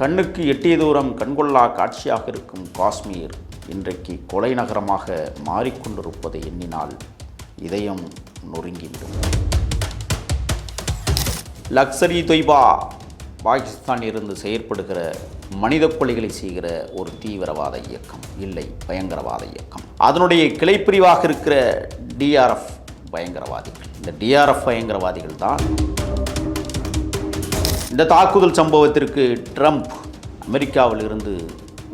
கண்ணுக்கு எட்டிய தூரம் கண்கொள்ளா காட்சியாக இருக்கும் காஷ்மீர் இன்றைக்கு கொலை நகரமாக மாறிக்கொண்டிருப்பதை எண்ணினால் இதயம் நொறுங்கிவிடும். லக்ஸரி தொய்பா பாகிஸ்தான் இருந்து செயற்படுகிற மனித கொலைகளை செய்கிற ஒரு தீவிரவாத இயக்கம். இல்லை பயங்கரவாத இயக்கம். அதனுடைய கிளைப்பிரிவாக இருக்கிற டிஆர்எஃப் பயங்கரவாதிகள். இந்த டிஆர்எஃப் பயங்கரவாதிகள் தான் இந்த தாக்குதல் சம்பவத்திற்கு ட்ரம்ப் அமெரிக்காவில் இருந்து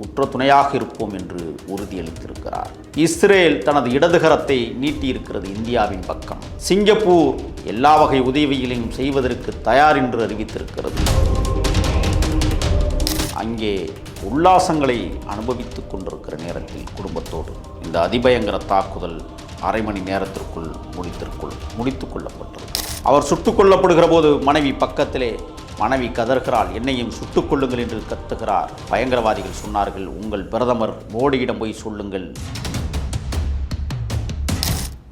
உற்ற துணையாக இருப்போம் என்று உறுதியளித்திருக்கிறார். இஸ்ரேல் தனது இடதுகரத்தை நீட்டியிருக்கிறது இந்தியாவின் பக்கம். சிங்கப்பூர் எல்லா வகை உதவிகளையும் செய்வதற்கு தயார் என்று அறிவித்திருக்கிறது. அங்கே உல்லாசங்களை அனுபவித்துக் கொண்டிருக்கிற நேரத்தில் குடும்பத்தோடு இந்த அதிபயங்கர தாக்குதல் அரை மணி நேரத்திற்குள் முடித்திற்குள் முடித்துக் கொள்ளப்பட்டது அவர் சுட்டுக் கொல்லப்படுகிற போது மனைவி பக்கத்திலே மனைவி கதறுகிறாள். என்னையும் சுட்டுக் கொள்ளுங்கள் என்று கத்துகிறார். பயங்கரவாதிகள் சொன்னார்கள். உங்கள் பிரதமர் மோடியிடம் போய் சொல்லுங்கள்.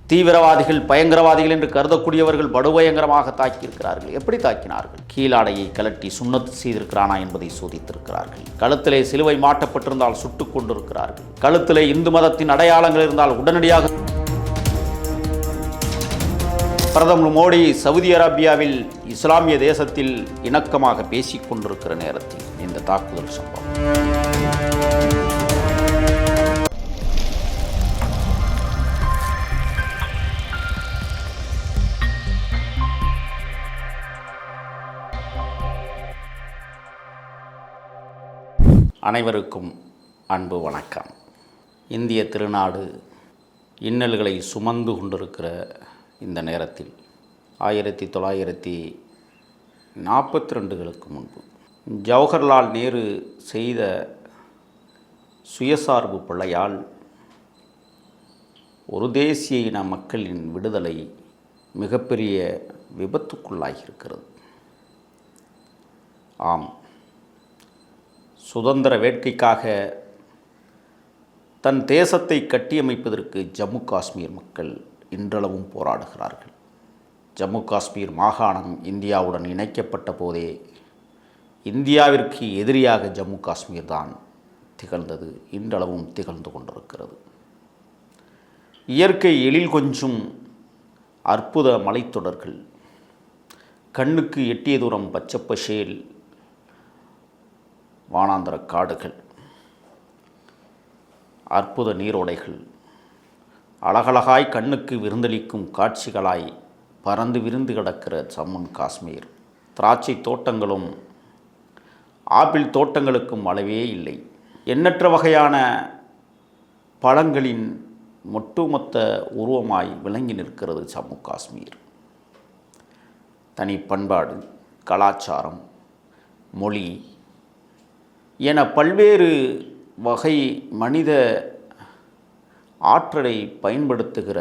தீவிரவாதிகள் பயங்கரவாதிகள் என்று கருதக்கூடியவர்கள் படுபயங்கரமாக தாக்கியிருக்கிறார்கள். எப்படி தாக்கினார்கள்? கீழாடையை கலட்டி சுண்ணத்து செய்திருக்கிறானா என்பதை சோதித்திருக்கிறார்கள். கழுத்திலே சிலுவை மாட்டப்பட்டிருந்தால் சுட்டுக் கொண்டிருக்கிறார்கள். கழுத்திலே இந்து மதத்தின் அடையாளங்கள் இருந்தால் உடனடியாக பிரதமர் மோடி சவுதி அரேபியாவில் இஸ்லாமிய தேசத்தில் இணக்கமாக பேசிக் கொண்டிருக்கிற நேரத்தில் இந்த தாக்குதல் சம்பவம். அனைவருக்கும் அன்பு வணக்கம். இந்திய திருநாடு இன்னல்களை சுமந்து கொண்டிருக்கிற இந்த நேரத்தில். ஆயிரத்தி தொள்ளாயிரத்தி நாற்பத்தி ரெண்டுகளுக்கு முன்பு. ஜவஹர்லால் நேரு செய்த சுயசார்பு பிள்ளையால் ஒரு தேசிய இன மக்களின் விடுதலை மிகப்பெரிய விபத்துக்குள்ளாகியிருக்கிறது. ஆம். சுதந்திர வேட்கைக்காக தன் தேசத்தை கட்டியமைப்பதற்கு ஜம்மு காஷ்மீர் மக்கள் இன்றளவும் போராடுகிறார்கள். ஜம்மு காஷ்மீர் மாகாணம் இந்தியாவுடன் இணைக்கப்பட்ட போதே இந்தியாவிற்கு எதிரியாக ஜம்மு காஷ்மீர் தான் திகழ்ந்தது. இன்றளவும் திகழ்ந்து கொண்டிருக்கிறது. இயற்கை எழில் கொஞ்சும் அற்புத மலைத்தொடர்கள். கண்ணுக்கு எட்டிய தூரம் பச்சைப்பசேல் வானாந்தர காடுகள். அற்புத நீரோடைகள். அழகழகாய் கண்ணுக்கு விருந்தளிக்கும் காட்சிகளாய் பறந்து விருந்து கிடக்கிற ஜம்மு காஷ்மீர். திராட்சை தோட்டங்களும் ஆப்பிள் தோட்டங்களுக்கும் அளவே இல்லை. எண்ணற்ற வகையான பழங்களின் ஒட்டுமொத்த உருவமாய் விளங்கி நிற்கிறது ஜம்மு காஷ்மீர். தனி பண்பாடு கலாச்சாரம் மொழி என பல்வேறு வகை மனித ஆற்றலை பயன்படுத்துகிற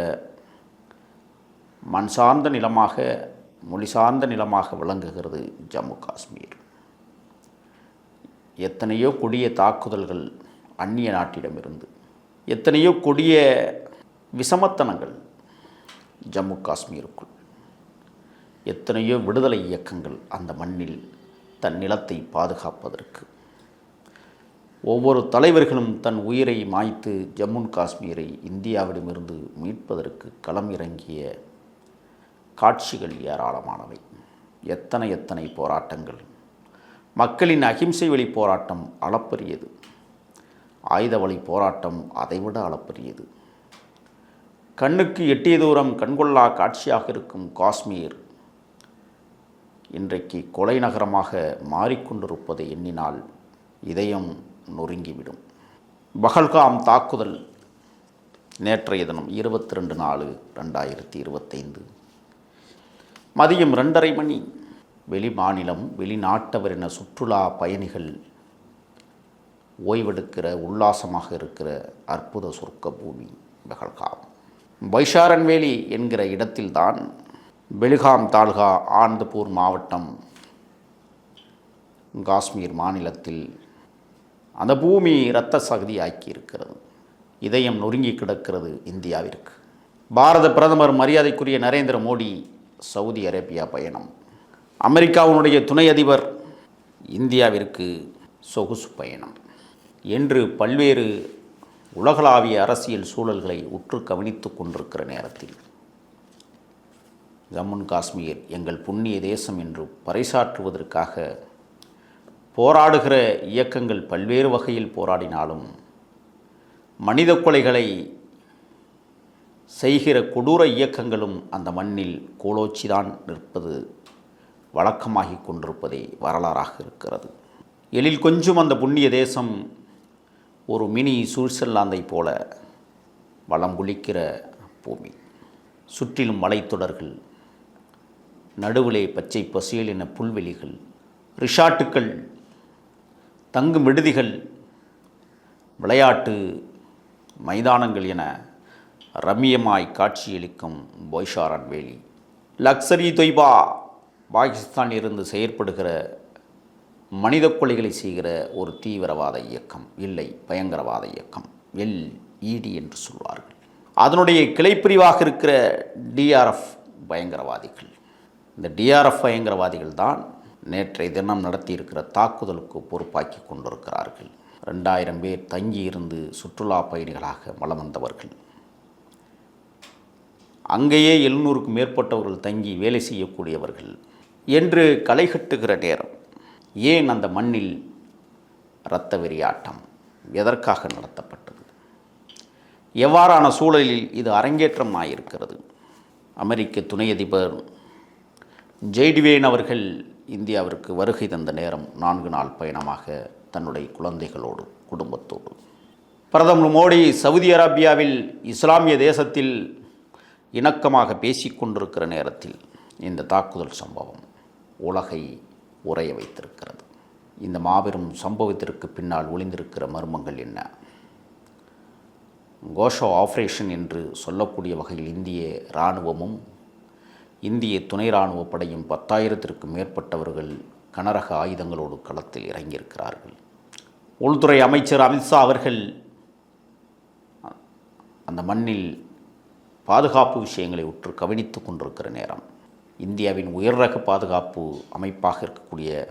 மண் சார்ந்த நிலமாக மொழி சார்ந்த நிலமாக விளங்குகிறது ஜம்மு காஷ்மீர். எத்தனையோ கொடிய தாக்குதல்கள் அந்நிய நாட்டிடமிருந்து எத்தனையோ கொடிய விஷமத்தனங்கள் ஜம்மு காஷ்மீருக்குள் எத்தனையோ விடுதலை இயக்கங்கள் அந்த மண்ணில் தன் நிலத்தை பாதுகாப்பதற்கு ஒவ்வொரு தலைவர்களும் தன் உயிரை மாய்த்து ஜம்மு காஷ்மீரை இந்தியாவிடமிருந்து மீட்பதற்கு களம் இறங்கிய காட்சிகள் ஏராளமானவை. எத்தனை எத்தனை போராட்டங்கள். மக்களின் அகிம்சை வழி போராட்டம் அளப்பரியது. ஆயுத வழி போராட்டம் அதைவிட அளப்பரியது. கண்ணுக்கு எட்டிய தூரம் கண்கொள்ளா காட்சியாக இருக்கும் காஷ்மீர் இன்றைக்கு கொலை நகரமாக மாறிக்கொண்டிருப்பதை எண்ணினால் இதயம் நொறுங்கிவிடும். பகல்காம் தாக்குதல் நேற்றைய தினம் இருபத்தி ரெண்டு நாலு ரெண்டாயிரத்தி இருபத்தைந்து. மதியம் ரெண்டரை மணி வெளி மாநிலம் வெளிநாட்டவர் என சுற்றுலா பயணிகள் ஓய்வெடுக்கிற உல்லாசமாக இருக்கிற அற்புத சொர்க்க பூமி பகல்காம். பைஷாரன்வேலி என்கிற இடத்தில்தான் பெலிகாம் தாலுகா ஆனந்தபூர் மாவட்டம் காஷ்மீர் மாநிலத்தில் அந்த பூமி இரத்த சகதியாக்கி இருக்கிறது இதயம் நொறுங்கி கிடக்கிறது இந்தியாவிற்கு. பாரத பிரதமர் மரியாதைக்குரிய நரேந்திர மோடி சவுதி அரேபியா பயணம். அமெரிக்காவினுடைய துணை அதிபர் இந்தியாவிற்கு சொகுசு பயணம். என்று பல்வேறு உலகளாவிய அரசியல் சூழல்களை உற்று கவனித்து கொண்டிருக்கிற நேரத்தில் ஜம்மு காஷ்மீர் எங்கள் புண்ணிய தேசம் என்று பறைசாற்றுவதற்காக போராடுகிற இயக்கங்கள் பல்வேறு வகையில் போராடினாலும் மனித கொலைகளை செய்கிற கொடூர இயக்கங்களும் அந்த மண்ணில் கோலோச்சிதான் நிற்பது வழக்கமாகி கொண்டிருப்பதே வரலாறாக இருக்கிறது. எழில் கொஞ்சம் அந்த புண்ணிய தேசம் ஒரு மினி சுவிட்சர்லாந்தை போல வளம் குளிக்கிற பூமி. சுற்றிலும் மலைத்தொடர்கள் நடுவிலே பச்சை பசியல் என புல்வெளிகள் ரிஷாட்டுக்கள் தங்கும் விடுதிகள் விளையாட்டு மைதானங்கள் என ரம்மியமாய் காட்சியளிக்கும் பொய்ஷாரன் வேலி. லக்ஸரி தொய்பா பாகிஸ்தான் இருந்து செயற்படுகிற மனித கொலைகளை செய்கிற ஒரு தீவிரவாத இயக்கம் இல்லை பயங்கரவாத இயக்கம் எல் இடி என்று சொல்வார்கள். அதனுடைய கிளைப்பிரிவாக இருக்கிற டிஆர்எஃப் பயங்கரவாதிகள். இந்த டிஆர்எஃப் பயங்கரவாதிகள் தான் நேற்றைய தினம் நடத்தியிருக்கிற தாக்குதலுக்கு பொறுப்பாக்கி கொண்டிருக்கிறார்கள். ரெண்டாயிரம் பேர் தங்கியிருந்து சுற்றுலா பயணிகளாக வலம் வந்தவர்கள். அங்கேயே எழுநூறுக்கும் மேற்பட்டவர்கள் தங்கி வேலை செய்யக்கூடியவர்கள். என்று களை கட்டுகிற நேரம். ஏன் அந்த மண்ணில் இரத்த வெறியாட்டம் எதற்காக நடத்தப்பட்டது? எவ்வாறான சூழலில் இது அரங்கேற்றம் ஆயிருக்கிறது அமெரிக்க துணை அதிபர் ஜெய்டிவேன் அவர்கள் இந்தியாவிற்கு வருகை தந்த நேரம் நான்கு நாள் பயணமாக தன்னுடைய குழந்தைகளோடு குடும்பத்தோடு. பிரதமர் மோடி சவுதி அரேபியாவில் இஸ்லாமிய தேசத்தில் இணக்கமாக பேசிக்கொண்டிருக்கிற நேரத்தில் இந்த தாக்குதல் சம்பவம் உலகை உறைய வைத்திருக்கிறது. இந்த மாபெரும் சம்பவத்திற்கு பின்னால் ஒளிந்திருக்கிற மர்மங்கள் என்ன? கோஷோ ஆப்ரேஷன் என்று சொல்லக்கூடிய வகையில் இந்திய இராணுவமும் இந்திய துணை இராணுவப் படையும் பத்தாயிரத்திற்கும் மேற்பட்டவர்கள் கனரக ஆயுதங்களோடு களத்தில் இறங்கியிருக்கிறார்கள். உள்துறை அமைச்சர் அமித்ஷா அவர்கள் அந்த மண்ணில் பாதுகாப்பு விஷயங்களை உற்று கவனித்து கொண்டிருக்கிற நேரம். இந்தியாவின் உயர் ரக பாதுகாப்பு அமைப்பாக இருக்கக்கூடிய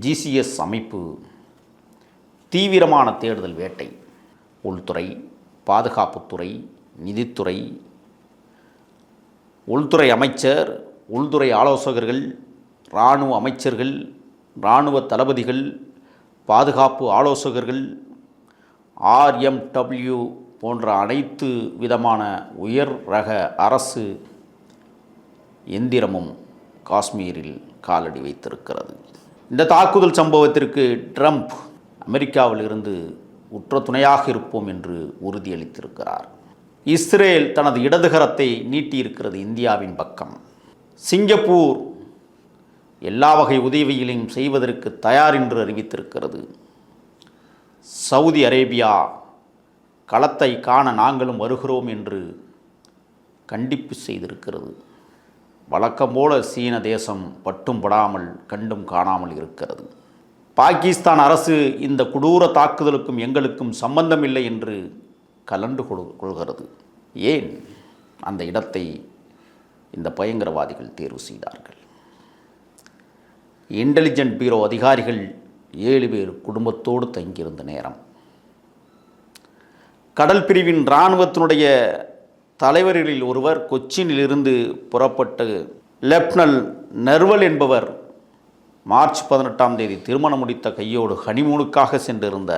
ஜிசிஎஸ் அமைப்பு தீவிரமான தேடுதல் வேட்டை. உள்துறை பாதுகாப்புத்துறை நிதித்துறை உள்துறை அமைச்சர் உள்துறை ஆலோசகர்கள் இராணுவ அமைச்சர்கள் இராணுவ தளபதிகள் பாதுகாப்பு ஆலோசகர்கள் ஆர்எம்டபிள்யூ போன்ற அனைத்து விதமான உயர் ரக அரசு எந்திரமும் காஷ்மீரில் காலடி வைத்திருக்கிறது. இந்த தாக்குதல் சம்பவத்திற்கு ட்ரம்ப் அமெரிக்காவிலிருந்து உற்ற துணையாக இருப்போம் என்று உறுதியளித்திருக்கிறார். இஸ்ரேல் தனது இடதுகரத்தை நீட்டியிருக்கிறது இந்தியாவின் பக்கம். சிங்கப்பூர் எல்லா வகை உதவிகளையும் செய்வதற்கு தயார் என்று அறிவித்திருக்கிறது. சவுதி அரேபியா களத்தை காண நாங்களும் வருகிறோம் என்று கண்டிப்பு செய்திருக்கிறது. வழக்கம் போல சீன தேசம் பட்டும் படாமல் கண்டும் காணாமல் இருக்கிறது. பாகிஸ்தான் அரசு இந்த கொடூர தாக்குதலுக்கும் எங்களுக்கும் சம்பந்தமில்லை என்று கலண்டு கொள் கொள்கிறது. ஏன் அந்த இடத்தை இந்த பயங்கரவாதிகள் தேர்வு செய்தார்கள்? இன்டெலிஜென்ட் பீரோ அதிகாரிகள் ஏழு பேர் குடும்பத்தோடு தங்கியிருந்த நேரம். கடல் பிரிவின் இராணுவத்தினுடைய தலைவர்களில் ஒருவர் கொச்சினிலிருந்து புறப்பட்டு லெப்டினல் நர்வல் என்பவர் மார்ச் பதினெட்டாம் தேதி திருமணம் முடித்த கையோடு ஹனிமூனுக்காக சென்றிருந்த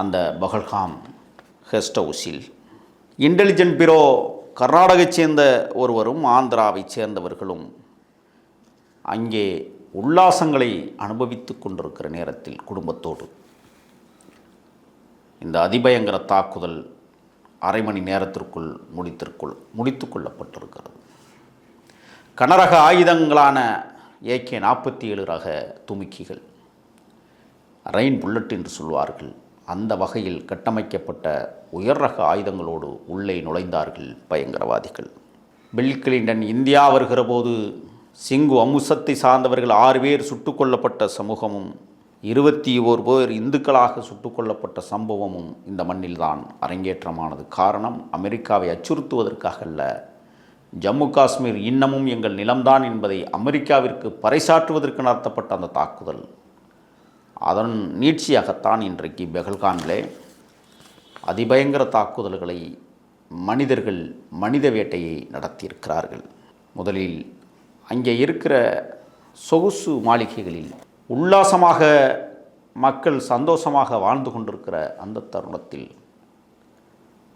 அந்த பகல்காம் கெஸ்ட் ஹவுஸில் இன்டெலிஜென்ட் பியூரோ கர்நாடகைச் சேர்ந்த ஒருவரும் ஆந்திராவைச் சேர்ந்தவர்களும் அங்கே உல்லாசங்களை அனுபவித்து கொண்டிருக்கிற நேரத்தில் குடும்பத்தோடு. இந்த அதிபயங்கர தாக்குதல் அரை மணி நேரத்திற்குள் முடித்திற்குள் முடித்து கொள்ளப்பட்டிருக்கிறது. கனரக ஆயுதங்களான ஏகே நாற்பத்தி ஏழு ரக துமுக்கிகள் ரெயின் புல்லட் என்று சொல்வார்கள். அந்த வகையில் கட்டமைக்கப்பட்ட உயர் ரக ஆயுதங்களோடு உள்ளே நுழைந்தார்கள் பயங்கரவாதிகள். பில் கிளின்டன் இந்தியா வருகிற போது சிங்கு அம்சத்தை சார்ந்தவர்கள் ஆறு பேர் சுட்டுக் கொல்லப்பட்ட சமூகமும் இருபத்தி ஓர் பேர் இந்துக்களாக சுட்டுக் கொல்லப்பட்ட சம்பவமும் இந்த மண்ணில்தான் அரங்கேற்றமானது. காரணம் அமெரிக்காவை அச்சுறுத்துவதற்காக அல்ல. ஜம்மு காஷ்மீர் இன்னமும் எங்கள் நிலம்தான் என்பதை அமெரிக்காவிற்கு பறைசாற்றுவதற்கு நடத்தப்பட்ட அந்த தாக்குதல். அதன் நீட்சியாகத்தான் இன்றைக்கு பெகல்கானிலே அதிபயங்கர தாக்குதல்களை மனிதர்கள் மனித வேட்டையை நடத்தியிருக்கிறார்கள். முதலில் அங்கே இருக்கிற சொகுசு மாளிகைகளில் உல்லாசமாக மக்கள் சந்தோஷமாக வாழ்ந்து கொண்டிருக்கிற அந்த தருணத்தில்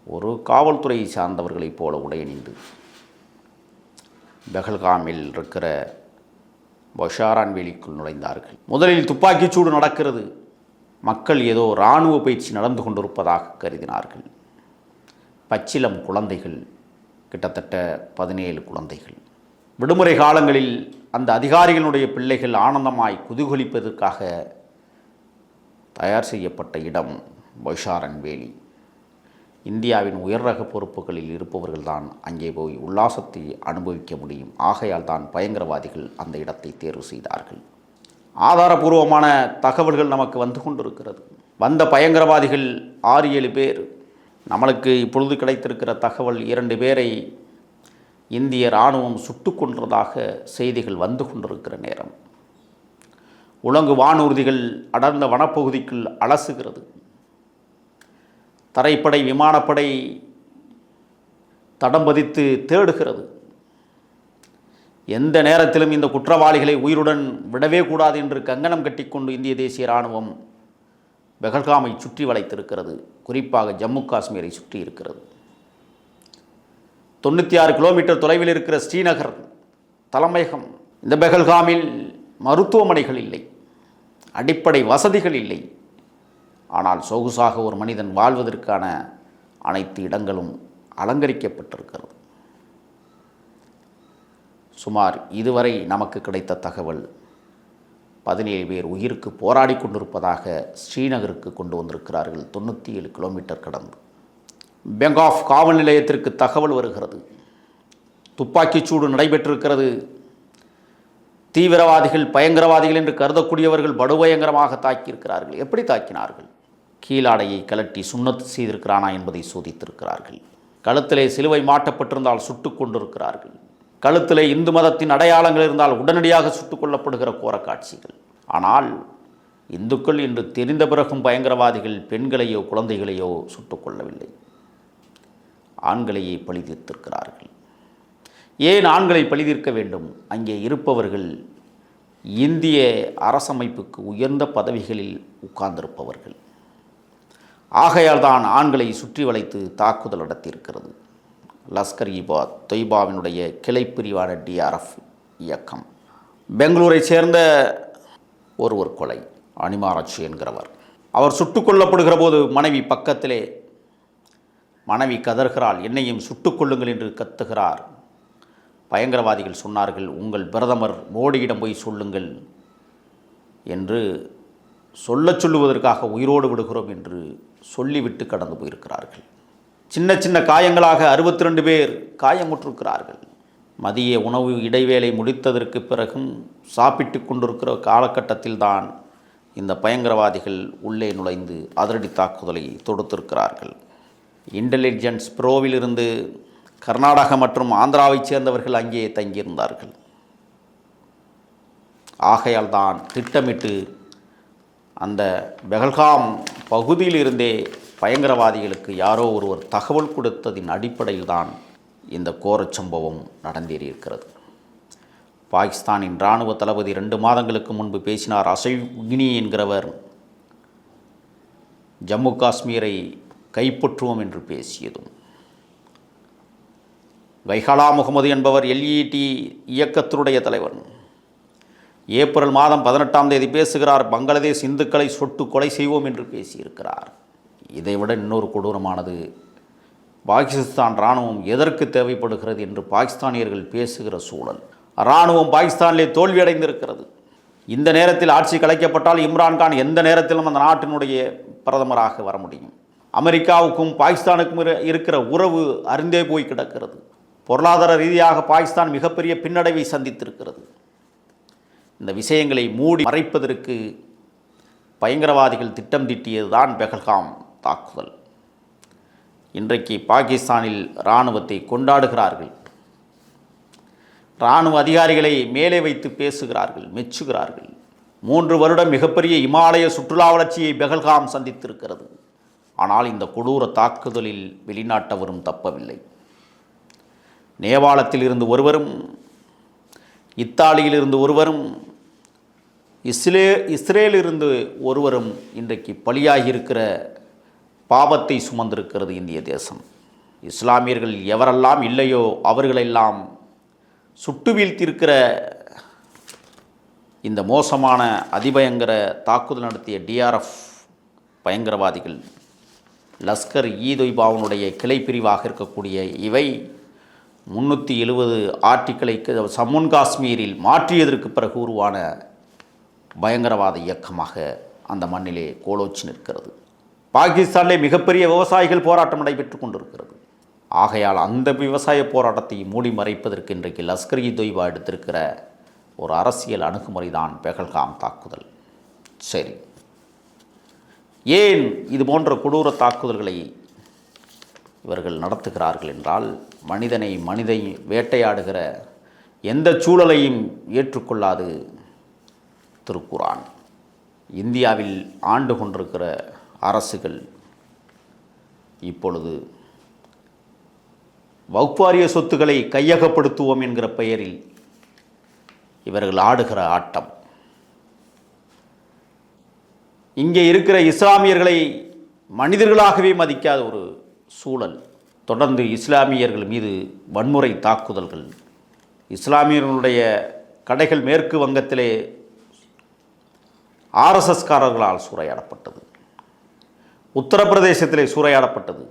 ஒரு காவல்துறையை சார்ந்தவர்களைப் போல உடையணிந்து பெகல்காமில் இருக்கிற பொஷாரான் வேலிக்குள் நுழைந்தார்கள். முதலில் துப்பாக்கிச்சூடு நடக்கிறது. மக்கள் ஏதோ இராணுவ பயிற்சி நடந்து கொண்டிருப்பதாக கருதினார்கள். பச்சிலம் குழந்தைகள் கிட்டத்தட்ட பதினேழு குழந்தைகள். விடுமுறை காலங்களில் அந்த அதிகாரிகளுடைய பிள்ளைகள் ஆனந்தமாய் குதூகலிப்பதற்காக தயார் செய்யப்பட்ட இடம் பொஷாரன் வேலி. இந்தியாவின் உயர் ரக பொறுப்புகளில் இருப்பவர்கள்தான் அங்கே போய் உல்லாசத்தை அனுபவிக்க முடியும். ஆகையால் தான் பயங்கரவாதிகள் அந்த இடத்தை தேர்வு செய்தார்கள். ஆதாரபூர்வமான தகவல்கள் நமக்கு வந்து கொண்டிருக்கிறது. வந்த பயங்கரவாதிகள் ஆறு ஏழு பேர். நம்மளுக்கு இப்பொழுது கிடைத்திருக்கிற தகவல் இரண்டு பேரை இந்திய இராணுவம் சுட்டு கொன்றதாக செய்திகள் வந்து கொண்டிருக்கிற நேரம். உலங்கு வானூர்திகள் அடர்ந்த வனப்பகுதிக்குள் அலசுகிறது. தரைப்படை விமானப்படை தடம் பதித்து தேடுகிறது. எந்த நேரத்திலும் இந்த குற்றவாளிகளை உயிருடன் விடவே கூடாது என்று கங்கணம் கட்டிக்கொண்டு இந்திய தேசிய இராணுவம் பெகல்காமை சுற்றி வளைத்திருக்கிறது. குறிப்பாக ஜம்மு காஷ்மீரை சுற்றி இருக்கிறது. தொண்ணூற்றி ஆறு கிலோமீட்டர் தொலைவில் இருக்கிற ஸ்ரீநகர் தலைமையகம் இந்த பெகல்காமில் மருத்துவமனைகள் இல்லை. அடிப்படை வசதிகள் இல்லை. ஆனால் சொகுசாக ஒரு மனிதன் வாழ்வதற்கான அனைத்து இடங்களும் அலங்கரிக்கப்பட்டிருக்கிறது. சுமார் இதுவரை நமக்கு கிடைத்த தகவல் பதினேழு பேர் உயிருக்கு போராடி கொண்டிருப்பதாக ஸ்ரீநகருக்கு கொண்டு வந்திருக்கிறார்கள் தொண்ணூற்றி ஏழு கிலோமீட்டர் கடந்து. பெங்காஃப் காவல் நிலையத்திற்கு தகவல் வருகிறது. துப்பாக்கிச்சூடு நடைபெற்றிருக்கிறது. தீவிரவாதிகள் பயங்கரவாதிகள் என்று கருதக்கூடியவர்கள் படுபயங்கரமாக தாக்கியிருக்கிறார்கள். எப்படி தாக்கினார்கள்? கீழாடையை கலட்டி சுண்ணத்து செய்திருக்கிறானா என்பதை சோதித்திருக்கிறார்கள். கழுத்திலே சிலுவை மாட்டப்பட்டிருந்தால் சுட்டு கொண்டிருக்கிறார்கள். கழுத்திலே இந்து மதத்தின் அடையாளங்கள் இருந்தால் உடனடியாக சுட்டுக் கொல்லப்படுகிற கோர காட்சிகள் ஆனால் இந்துக்கள் என்று தெரிந்த பிறகும் பயங்கரவாதிகள் பெண்களையோ குழந்தைகளையோ சுட்டுக் கொள்ளவில்லை. ஆண்களையே பழி தீர்த்திருக்கிறார்கள் ஏன் ஆண்களை பழி தீர்க்க வேண்டும்? அங்கே இருப்பவர்கள் இந்திய அரசமைப்புக்கு உயர்ந்த பதவிகளில் உட்கார்ந்திருப்பவர்கள். ஆகையால் தான் ஆண்களை சுற்றி வளைத்து தாக்குதல் நடத்தியிருக்கிறது. லஸ்கர் இபா தொய்பாவினுடைய கிளைப்பிரிவான டிஆர்எஃப் இயக்கம். பெங்களூரை சேர்ந்த ஒருவர் கொலை அனிமாராட்சி என்கிறவர். அவர் சுட்டுக் கொல்லப்படுகிற போது மனைவி பக்கத்திலே மனைவி கதறுகிறாள் என்னையும் சுட்டுக்கொள்ளுங்கள் என்று கத்துகிறார். பயங்கரவாதிகள் சொன்னார்கள் உங்கள் பிரதமர் மோடியிடம் போய் சொல்லுங்கள் என்று சொல்லச் சொல்லுவதற்காக உயிரோடு விடுகிறோம் என்று சொல்லிவிட்டு கடந்து போயிருக்கிறார்கள். சின்ன சின்ன காயங்களாக அறுபத்தி ரெண்டு பேர் காயமுற்றிருக்கிறார்கள். மதிய உணவு இடைவேளை முடித்ததற்கு பிறகும் சாப்பிட்டு கொண்டிருக்கிற காலகட்டத்தில்தான் இந்த பயங்கரவாதிகள் உள்ளே நுழைந்து அதிரடி தாக்குதலை தொடுத்திருக்கிறார்கள். இன்டெலிஜென்ஸ் ப்ரோவிலிருந்து கர்நாடகா மற்றும் ஆந்திராவைச் சேர்ந்தவர்கள் அங்கே தங்கியிருந்தார்கள். ஆகையால் தான் திட்டமிட்டு அந்த பெஹல்காம் பகுதியிலிருந்தே பயங்கரவாதிகளுக்கு யாரோ ஒருவர் தகவல் கொடுத்ததின் அடிப்படையில் தான் இந்த கோரச் சம்பவம் நடந்தேறியிருக்கிறது. பாகிஸ்தானின் இராணுவ தளபதி ரெண்டு மாதங்களுக்கு முன்பு பேசினார் அசைவ்கினி என்கிறவர் ஜம்மு காஷ்மீரை கைப்பற்றுவோம் என்று பேசியதும். வைஹலா முகமது என்பவர் எல்இடி இயக்கத்தினுடைய தலைவர். ஏப்ரல் மாதம் பதினெட்டாம் தேதி பேசுகிறார் பங்களாதேஷ் இந்துக்களை சொட்டு கொலை செய்வோம் என்று பேசியிருக்கிறார். இதைவிட இன்னொரு கொடூரமானது பாகிஸ்தான் இராணுவம் எதற்கு தேவைப்படுகிறது என்று பாகிஸ்தானியர்கள் பேசுகிற சூழல். இராணுவம் பாகிஸ்தானிலே தோல்வியடைந்திருக்கிறது. இந்த நேரத்தில் ஆட்சி கலைக்கப்பட்டால் இம்ரான்கான் எந்த நேரத்திலும் அந்த நாட்டினுடைய பிரதமராக வர முடியும். அமெரிக்காவுக்கும் பாகிஸ்தானுக்கும் இரு- இருக்கிற உறவு அருந்தே போய் கிடக்கிறது. பொருளாதார ரீதியாக பாகிஸ்தான் மிகப்பெரிய பின்னடைவை சந்தித்திருக்கிறது. இந்த விஷயங்களை மூடி மறைப்பதற்கு பயங்கரவாதிகள் திட்டம் தீட்டியதுதான் பெஹல்காம் தாக்குதல். இன்றைக்கு பாகிஸ்தானில் இராணுவத்தை கொண்டாடுகிறார்கள். இராணுவ அதிகாரிகளை மேலே வைத்து பேசுகிறார்கள் மெச்சுகிறார்கள். மூன்று வருடம் மிகப்பெரிய இமாலய சுற்றுலா வளர்ச்சியை பெகல்காம் சந்தித்திருக்கிறது. ஆனால் இந்த கொடூர தாக்குதலில் வெளிநாட்டவரும் தப்பவில்லை. நேபாளத்தில் இருந்து ஒருவரும் இத்தாலியிலிருந்து ஒருவரும் இஸ்ரே இஸ்ரேலிருந்து ஒருவரும் இன்றைக்கு பலியாகியிருக்கிற பாவத்தை சுமந்திருக்கிறது இந்திய தேசம். இஸ்லாமியர்கள் எவரெல்லாம் இல்லையோ அவர்களெல்லாம் சுட்டு வீழ்த்தியிருக்கிற இந்த மோசமான அதிபயங்கர தாக்குதல் நடத்திய டிஆர்எஃப் பயங்கரவாதிகள் லஸ்கர் ஈ தொய்பாவனுடைய கிளை பிரிவாக இருக்கக்கூடிய இவை முன்னூற்றி எழுபது ஆர்டிக்கலை சம்முன் காஷ்மீரில் மாற்றியதற்கு பிறகு உருவான பயங்கரவாத இயக்கமாக அந்த மண்ணிலே கோலோச்சி நிற்கிறது. பாகிஸ்தானிலே மிகப்பெரிய விவசாயிகள் போராட்டம் நடைபெற்று கொண்டிருக்கிறது. ஆகையால் அந்த விவசாய போராட்டத்தை மூடி மறைப்பதற்கு இன்றைக்கு லஸ்கர் இ தொய்வா எடுத்திருக்கிற ஒரு அரசியல் அணுகுமுறை தான் பெகல்காம் தாக்குதல். சரி. ஏன் இது போன்ற கொடூர தாக்குதல்களை இவர்கள் நடத்துகிறார்கள் என்றால் மனிதனை மனிதை வேட்டையாடுகிற எந்த சூழலையும் ஏற்றுக்கொள்ளாது திருக்குரான் இந்தியாவில் ஆண்டு கொண்டிருக்கிற அரசுகள் இப்பொழுது வகுப்பாரிய சொத்துக்களை கையகப்படுத்துவோம் என்கிற பெயரில் இவர்கள் ஆடுகிற ஆட்டம். இங்கே இருக்கிற இஸ்லாமியர்களை மனிதர்களாகவே மதிக்காத ஒரு சூழல். தொடர்ந்து இஸ்லாமியர்கள் மீது வன்முறை தாக்குதல்கள். இஸ்லாமியர்களுடைய கடைகள் மேற்கு வங்கத்திலே ஆர்எஸ்எஸ்காரர்களால் சூறையாடப்பட்டது. உத்தரப்பிரதேசத்திலே சூறையாடப்பட்டது.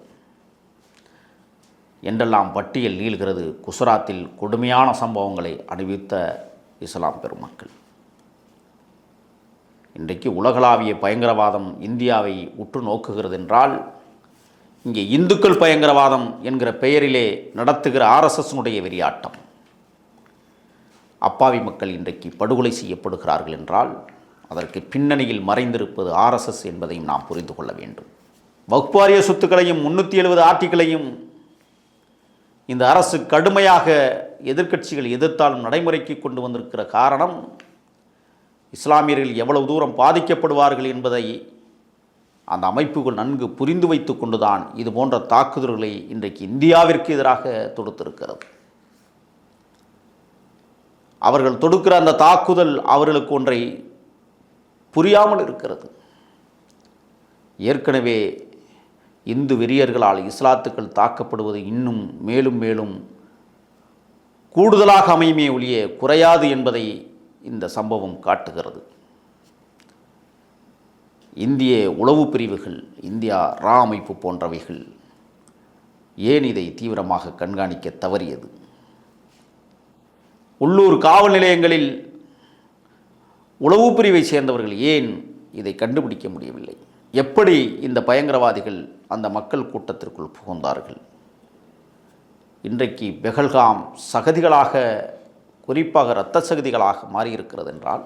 என்றெல்லாம் பட்டியல் நீள்கிறது குசராத்தில் கொடுமையான சம்பவங்களை அணிவித்த இஸ்லாம் பெருமக்கள். இன்றைக்கு உலகளாவிய பயங்கரவாதம் இந்தியாவை உற்று நோக்குகிறது என்றால் இங்கே இந்துக்கள் பயங்கரவாதம் என்கிற பெயரிலே நடத்துகிற ஆர்எஸ்எஸ்னுடைய வெறியாட்டம். அப்பாவி மக்கள் இன்றைக்கு படுகொலை செய்யப்படுகிறார்கள் என்றால் அதற்கு பின்னணியில் மறைந்திருப்பது ஆர்எஸ்எஸ் என்பதையும் நாம் புரிந்து கொள்ள வேண்டும். வகுப்பாரிய சொத்துக்களையும் முன்னூற்றி எழுபது ஆர்டிக்களையும் இந்த அரசு கடுமையாக எதிர்க்கட்சிகள் எதிர்த்தாலும் நடைமுறைக்கு கொண்டு வந்திருக்கிற காரணம் இஸ்லாமியர்கள் எவ்வளவு தூரம் பாதிக்கப்படுவார்கள் என்பதை அந்த அமைப்புகள் நன்கு புரிந்து வைத்து கொண்டுதான் இது போன்ற தாக்குதல்களை இன்றைக்கு இந்தியாவிற்கு எதிராக தொடுத்திருக்கிறது. அவர்கள் தொடுக்கிற அந்த தாக்குதல் அவர்களுக்கு ஒன்றை புரியாமல் இருக்கிறது. ஏற்கனவே இந்து வெறியர்களால் இஸ்லாத்துக்கள் தாக்கப்படுவது இன்னும் மேலும் மேலும் கூடுதலாக அமையுமே ஒழிய குறையாது என்பதை இந்த சம்பவம் காட்டுகிறது. இந்திய உளவு பிரிவுகள் இந்தியா ரா அமைப்பு போன்றவைகள் ஏன் இதை தீவிரமாக கண்காணிக்க தவறியது? உள்ளூர் காவல் நிலையங்களில் உளவு பிரிவை சேர்ந்தவர்கள் ஏன் இதை கண்டுபிடிக்க முடியவில்லை? எப்படி இந்த பயங்கரவாதிகள் அந்த மக்கள் கூட்டத்திற்குள் புகுந்தார்கள்? இன்றைக்கு பெகல்காம் சகதிகளாக குறிப்பாக இரத்த சகதிகளாக மாறியிருக்கிறது என்றால்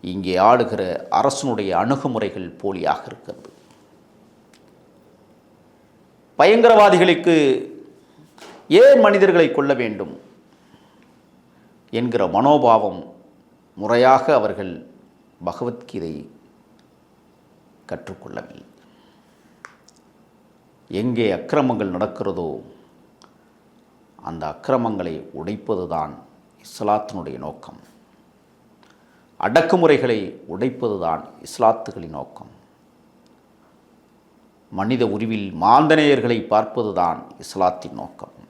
இங்கே ஆளுகிற அரசனுடைய அணுகுமுறைகள் போலியாக இருக்கிறது. பயங்கரவாதிகளுக்கு ஏன் மனிதர்களை கொள்ள வேண்டும் என்கிற மனோபாவம் முறையாக அவர்கள் பகவத்கீதை கற்றுக்கொள்ளவில்லை. எங்கே அக்கிரமங்கள் நடக்கிறதோ அந்த அக்கிரமங்களை உடைப்பதுதான் இஸ்லாத்தினுடைய நோக்கம். அடக்குமுறைகளை உடைப்பதுதான் இஸ்லாத்துகளின் நோக்கம். மனித உருவில் மாந்தநேயர்களை பார்ப்பதுதான் இஸ்லாத்தின் நோக்கம்.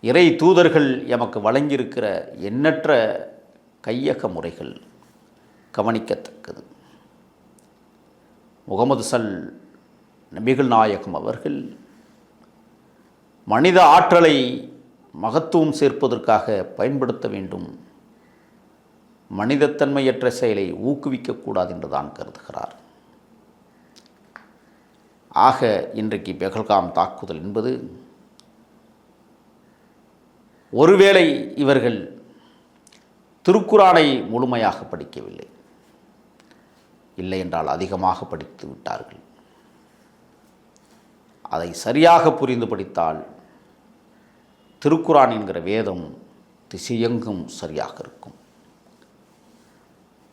இறை தூதர்கள் எமக்கு வழங்கியிருக்கிற எண்ணற்ற கையக முறைகள் கவனிக்கத்தக்கது. முகமது சல் நபிகள் நாயகம் அவர்கள் மனித ஆற்றலை மகத்துவம் சேர்ப்பதற்காக பயன்படுத்த வேண்டும். மனிதத்தன்மையற்ற செயலை ஊக்குவிக்கக்கூடாது என்று தான் கருதுகிறார். ஆக இன்றைக்கு பெகல்காம் தாக்குதல் என்பது ஒருவேளை இவர்கள் திருக்குறானை முழுமையாக படிக்கவில்லை. இல்லை என்றால் அதிகமாக படித்து விட்டார்கள். அதை சரியாக புரிந்து படித்தால் திருக்குரான் என்கிற வேதம் திசையெங்கும் சரியாக இருக்கும்.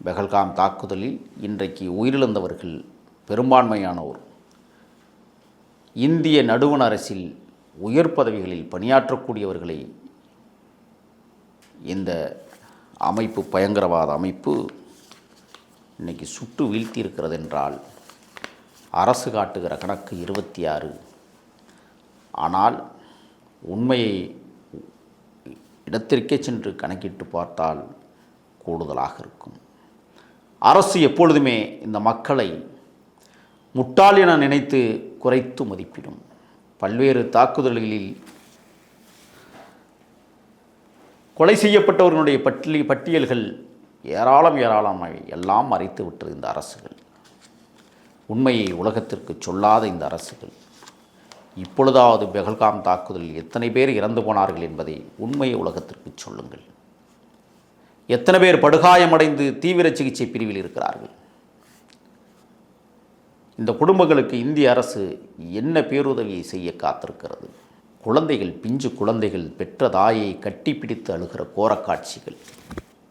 பெகல்காம் தாக்குதலில் இன்றைக்கு உயிரிழந்தவர்கள் பெரும்பான்மையானோர். இந்திய நடுவண் அரசில் உயர் பதவிகளில் பணியாற்றக்கூடியவர்களை இந்த அமைப்பு பயங்கரவாத அமைப்பு இன்னைக்கு சுட்டு வீழ்த்தி இருக்கிறது என்றால் அரசு காட்டுகிற கணக்கு இருபத்தி ஆறு ஆனால் உண்மையை இடத்திற்கே சென்று கணக்கிட்டு பார்த்தால் கூடுதலாக இருக்கும். அரசு எப்பொழுதுமே இந்த மக்களை முட்டாள் என நினைத்து குறைத்து மதிப்பிடும். பல்வேறு தாக்குதல்களில் கொலை செய்யப்பட்டவர்களுடைய பட்டியல் பட்டியல்கள் ஏராளம் ஏராளமாக எல்லாம் மறைத்து விட்டது இந்த அரசுகள். உண்மையை உலகத்திற்கு சொல்லாத இந்த அரசுகள். இப்பொழுதாவது பெகல்காம் தாக்குதலில் எத்தனை பேர் இறந்து போனார்கள் என்பதை உண்மையை உலகத்திற்கு சொல்லுங்கள். எத்தனை பேர் படுகாயமடைந்து தீவிர சிகிச்சை பிரிவில் இருக்கிறார்கள். இந்த குடும்பங்களுக்கு இந்திய அரசு என்ன பேருதவியை செய்ய காத்திருக்கிறது? குழந்தைகள் பிஞ்சு குழந்தைகள் பெற்ற தாயை கட்டிப்பிடித்து அழுகிற கோரக்காட்சிகள்.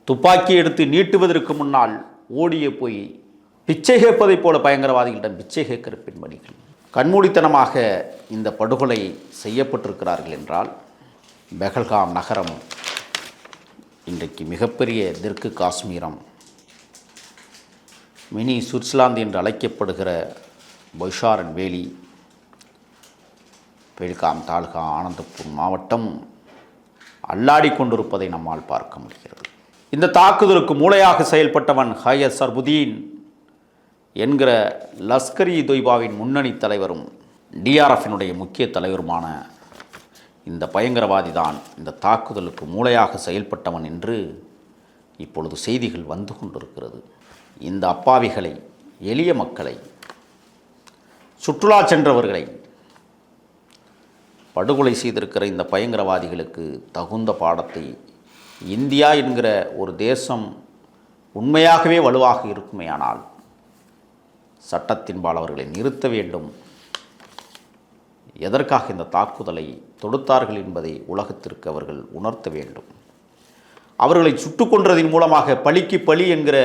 துப்பாக்கி எடுத்து நீட்டுவதற்கு முன்னால் ஓடிய போய் பிச்சை கேட்பதைப் போல பயங்கரவாதிகளிடம் பிச்சை கேட்கிற பெண்மணிகள். கண்மூடித்தனமாக இந்த படுகொலை செய்யப்பட்டிருக்கிறார்கள் என்றால் பெகல்காம் நகரம் இன்றைக்கு மிகப்பெரிய தெற்கு காஷ்மீரம் மினி சுவிட்சர்லாந்து என்று அழைக்கப்படுகிற பொய்ஷாரன் வேலி பெல்காம் தாலுகா ஆனந்தப்பூர் மாவட்டம் அல்லாடி கொண்டிருப்பதை நம்மால் பார்க்க முடிகிறது. இந்த தாக்குதலுக்கு மூளையாக செயல்பட்டவன் ஹயர் சர்புதீன் என்கிற லஸ்கர் இ தொய்பாவின் முன்னணி தலைவரும் டிஆர்எஃபினுடைய முக்கிய தலைவருமான இந்த பயங்கரவாதி தான் இந்த தாக்குதலுக்கு மூளையாக செயல்பட்டவன் என்று இப்பொழுது செய்திகள் வந்து கொண்டிருக்கிறது. இந்த அப்பாவிகளை எளிய மக்களை சுற்றுலா சென்றவர்களை படுகொலை செய்திருக்கிற இந்த பயங்கரவாதிகளுக்கு தகுந்த பாடத்தை இந்தியா என்கிற ஒரு தேசம் உண்மையாகவே வலுவாக இருக்குமேயானால் சட்டத்தின்பால் அவர்களை நிறுத்த வேண்டும். எதற்காக இந்த தாக்குதலை தொடுத்தார்கள் என்பதை உலகத்திற்கு அவர்கள் உணர்த்த வேண்டும். அவர்களை சுட்டு கொன்றதின் மூலமாக பழிக்கு பழி என்கிற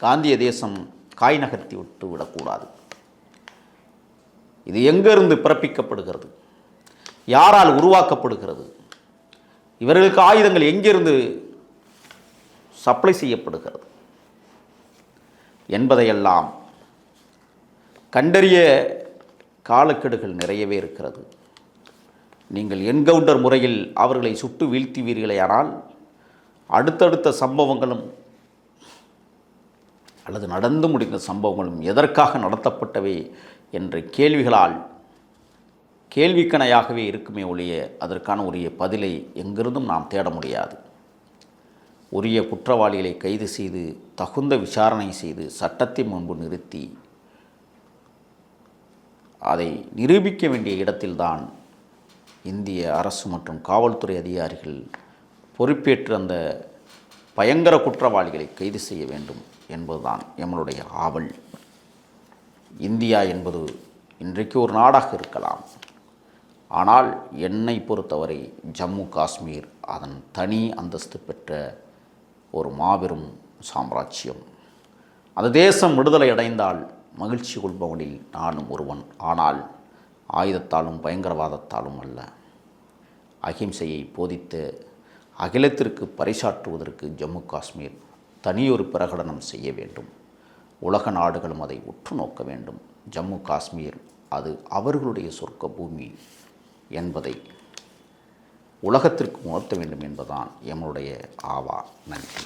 காந்திய தேசம் காய் நகர்த்தி விட்டு விடக்கூடாது. இது எங்கிருந்து பிறப்பிக்கப்படுகிறது? யாரால் உருவாக்கப்படுகிறது? இவர்களுக்கு ஆயுதங்கள் எங்கிருந்து சப்ளை செய்யப்படுகிறது? என்பதையெல்லாம் கண்டறிய காலக்கெடுகள் நிறையவே இருக்கிறது. நீங்கள் என்கவுண்டர் முறையில் அவர்களை சுட்டு வீழ்த்துவீர்களேயானால் அடுத்தடுத்த சம்பவங்களும் அல்லது நடந்து முடிந்த சம்பவங்களும் எதற்காக நடத்தப்பட்டவை என்ற கேள்விகளால் கேள்விக்கணையாகவே இருக்குமே ஒழிய அதற்கான உரிய பதிலை எங்கிருந்தும் நாம் தேட முடியாது. உரிய குற்றவாளிகளை கைது செய்து தகுந்த விசாரணை செய்து சட்டத்தின் முன்பு நிறுத்தி அதை நிரூபிக்க வேண்டிய இடத்தில்தான் இந்திய அரசு மற்றும் காவல்துறை அதிகாரிகள் பொறுப்பேற்று அந்த பயங்கர குற்றவாளிகளை கைது செய்ய வேண்டும் என்பதுதான் எங்களுடைய ஆவல். இந்தியா என்பது இன்றைக்கு ஒரு நாடாக இருக்கலாம். ஆனால் என்னை பொறுத்தவரை ஜம்மு காஷ்மீர் அதன் தனி அந்தஸ்து பெற்ற ஒரு மாபெரும் சாம்ராஜ்யம். அந்த தேசம் விடுதலை அடைந்தால் மகிழ்ச்சி கொள்பவனில் நானும் ஒருவன். ஆனால் ஆயுதத்தாலும் பயங்கரவாதத்தாலும் அல்ல. அகிம்சையை போதித்து அகிலத்திற்கு பறைசாற்றுவதற்கு ஜம்மு காஷ்மீர் தனியொரு பிரகடனம் செய்ய வேண்டும். உலக நாடுகளும் அதை உற்று நோக்க வேண்டும். ஜம்மு காஷ்மீர் அது அவர்களுடைய சொர்க்க பூமி. என்பதை உலகத்திற்கு உணர்த்த வேண்டும் என்பதுதான் எம்முடைய ஆவா நன்றி.